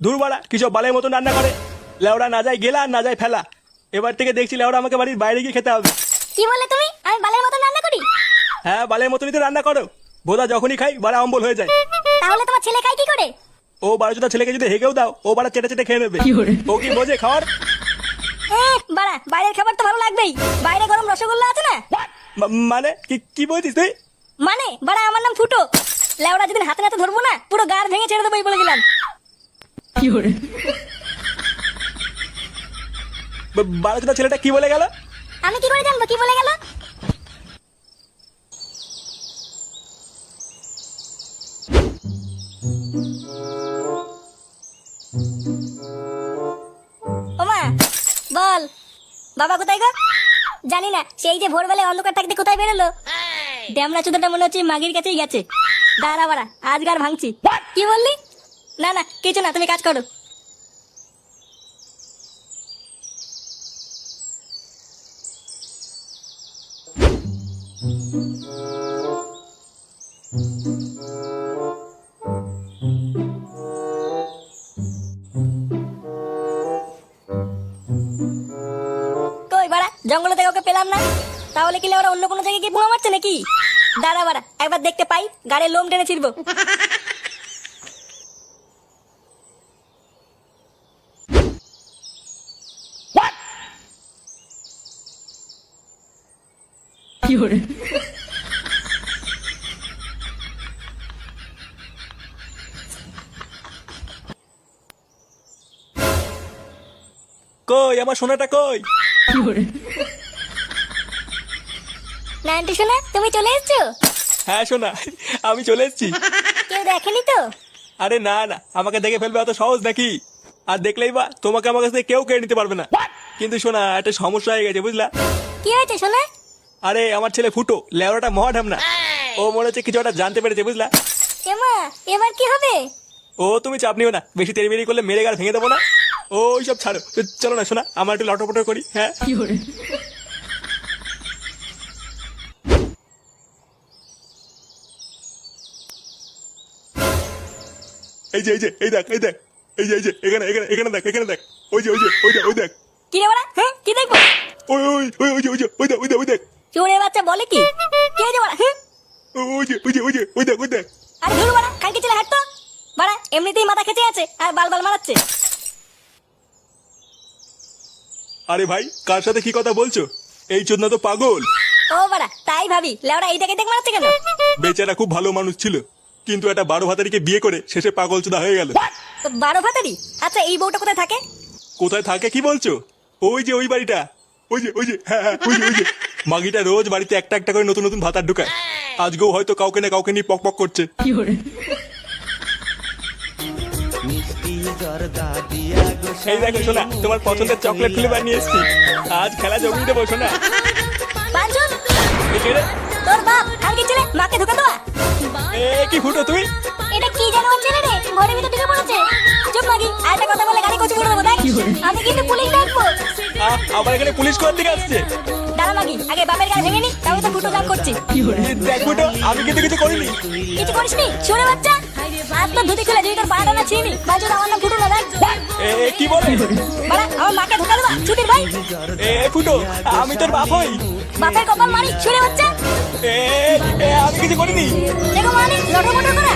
দূর বাড়া কিসব বালের মতন রান্না করে? লেওড়া না যায় গেলা না যায় ফেলা। এবার থেকে দেখছি লেওড়া আমাকে বাড়ির বাইরে গিয়ে খেতে হবে। কি বলে তুমি? আমি বালের মতন রান্না করি? হ্যাঁ বালের মতনই তো রান্না করো। বোধা যখনই খাই বাড়া অম্বল হয়ে যায়। তাহলে তোমার ছেলে খায় কি করে? ও বারোজোটা ছেলেকে যদি হেগেও দাও ও বাড়া চেটে চেটে খেয়ে নেবে। ও কি বোঝে খাওয়ার? এ, বাড়া বাইরের খাবার তো ভালো লাগবেই। বাইরে গরম রসগোল্লা আছে না? মানে? কি কি বলছিস তুই? মানে? বাড়া আমার নাম ফুটো। লেওড়া যেদিন হাতে নাতে ধরবো না পুরো গার ভেঙে ছেড়ে দেবো এই বলে দিলাম। বারোজোটা ছেলেটা কি বলে গেল? আমি কি করে জানব? কি বলে গেল? ওমা বল। বাবা কোথায় গো? জানি না সেই যে ভোরবেলায় অন্ধকার থাকতে কোথায় বেরোলো? ড্যামরা চুদাটা মনে হচ্ছে মাগির কাছেই গেছে। দাঁড়া বাড়া আজকার ভাঙছি। কি বললি? না না, কিছু না, তুমি কাজ করো। কই জঙ্গলে থেকে ওকে পেলাম না? তাহলে কি ওরা অন্য কোনো জায়গায় গিয়ে বোমা মারছে নাকি? দাঁড়া বাড়া, একবার দেখতে পাই গাড়ির লোম টেনে ছিড়বো। কই আমার সোনাটা কই? নাইনটি শোনা তুমি চলে এসছো? হ্যাঁ সোনা আমি চলে এসেছি। কেউ দেখেনি তো? আরে না না আমাকে দেখে ফেলবে অত সহজ নাকি? আর দেখলেই বা তোমাকে আমার কাছ থেকে কেউ কেড়ে নিতে পারবে না। কিন্তু শোনা একটা সমস্যা হয়ে গেছে বুঝলা? কি হয়েছে শোনা আরে আমার ছেলে ফুটো লেওড়াটা মহাঢাম না। ও মনে হচ্ছে কিছু একটা জানতে পেরেছে বুঝলা? এমা এবার কি হবে? ও তুমি চাপ নিও না বেশি তেড়ি বেরি করলে মেরে গার ভেঙে দেবো না। ওই সব ছাড়ো। চলো না শোনা আমার একটু লটপট করি হ্যাঁ? এই যে এই যে এই দেখ এই দেখ এই যে এই যে এখানে এখানে এখানে দেখ এখানে দেখ। ওই যে ওই যে ওই দেখ ওই দেখ। কি রে বাড়া হ্যাঁ কি দেখব? ওই ওই ওই ওই যে ওই যে ওই দেখ ওই দেখ ওই দেখ। চোরে বাচ্চা বলে কি? কি হ্যাঁ ওই যে ওই যে ওই যে ওই দেখ ওই দেখ। আরে ধরু বাড়া কালকে চলে হাঁটতো। বাড়া এমনিতেই মাথা আছে আর বাল বাল মারাচ্ছে। আরে ভাই কার সাথে কি কথা বলছো? এই চোদনা তো পাগল। ও বাড়া তাই ভাবি লেওড়া এইটাকে দেখ মারাচ্ছে কেন? বেচারা খুব ভালো মানুষ ছিল কিন্তু একটা বারো ভাতারিকে বিয়ে করে শেষে পাগল চোদা হয়ে গেল। বারো ভাতারি? আচ্ছা এই বউটা কোথায় থাকে? কোথায় থাকে কি বলছো? ওই যে ওই বাড়িটা। ওই যে ওই যে হ্যাঁ হ্যাঁ ওই যে ওই যে। মাগিটা রোজ বাড়িতে একটা একটা করে নতুন নতুন ভাতার ঢুকায়। আজকেও হয়তো কাউকে না কাউকে নিয়ে পক পক করছে এই দেখো শোনা তোমার পছন্দের চকলেট ফ্লেভার নিয়ে এসেছি। আজ খেলা জমিয়ে দেবো শোনা কে? তোর বাপ কালকে ছেলে মাকে ঢুকে দেওয়া। এ কি ফুটো তুই? এটা কি যেন হচ্ছে রে? ঘরের ভিতর ঢুকে পড়েছে। চুপ মাগি আর একটা কথা বলে গাড়ি কচু করে দেবো দেখ। আমি কিন্তু পুলিশ ডাকবো আহ, আবার এখানে পুলিশ কোয়ার দিকে আসছে? দাঁড়া মাগি আগে বাপের গাড়ি ভেঙে নি তারপর তো ফুটো কাম করছি। এ, দেখ ফুটো আমি কিন্তু কিছু করিনি। কিছু করিসনি শুনে বাচ্চা আজ তো ধুতি খুলে যদি তোর পাড়াটা না ছিনি বাজু আমার নাম ফুটো না দেখ। এ কি বলে? বাড়া আমার মাকে ঢুকে দেবা ছুটির ভাই। এ ফুটো আমি তোর বাপ হই। বাপের কপাল মারি ছুড়ে বাচ্চা। এ আমি কিছু করিনি। দেখো মানি করা।